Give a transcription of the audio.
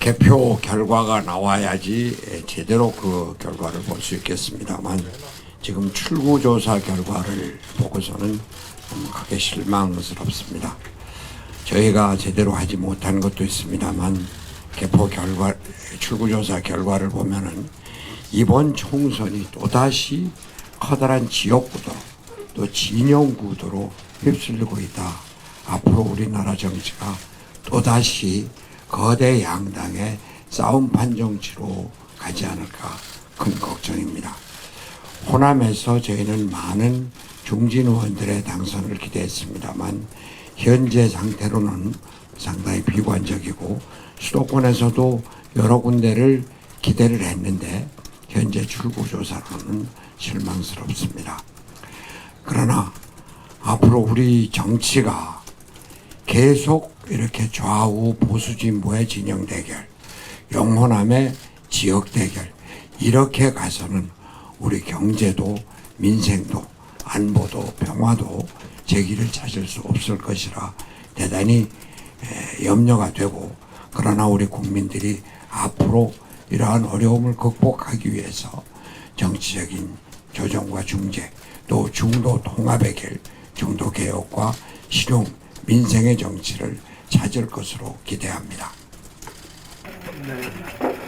개표 결과가 나와야지 제대로 그 결과를 볼 수 있겠습니다만. 지금 출구조사 결과를 보고서는 좀 크게 실망스럽습니다. 저희가 제대로 하지 못한 것도 있습니다만 개표 결과 출구조사 결과를 보면은 이번 총선이 또다시 커다란 지역구도 또 진영구도로 휩쓸리고 있다. 앞으로 우리나라 정치가 또다시 거대 양당의 싸움판 정치로 가지 않을까 큰 걱정입니다. 호남에서 저희는 많은 중진 의원들의 당선을 기대했습니다만 현재 상태로는 상당히 비관적이고 수도권에서도 여러 군데를 기대를 했는데 현재 출구조사로는 실망스럽습니다. 그러나 앞으로 우리 정치가 계속 이렇게 좌우 보수 진보의 진영 대결, 영호남의 지역 대결 이렇게 가서는 우리 경제도 민생도 안보도 평화도 제기를 찾을 수 없을 것이라 대단히 에, 염려가 되고 그러나 우리 국민들이 앞으로 이러한 어려움을 극복하기 위해서 정치적인 조정과 중재 또 중도 통합의 길 중도 개혁과 실용 민생의 정치를 찾을 것으로 기대합니다. 네. 네.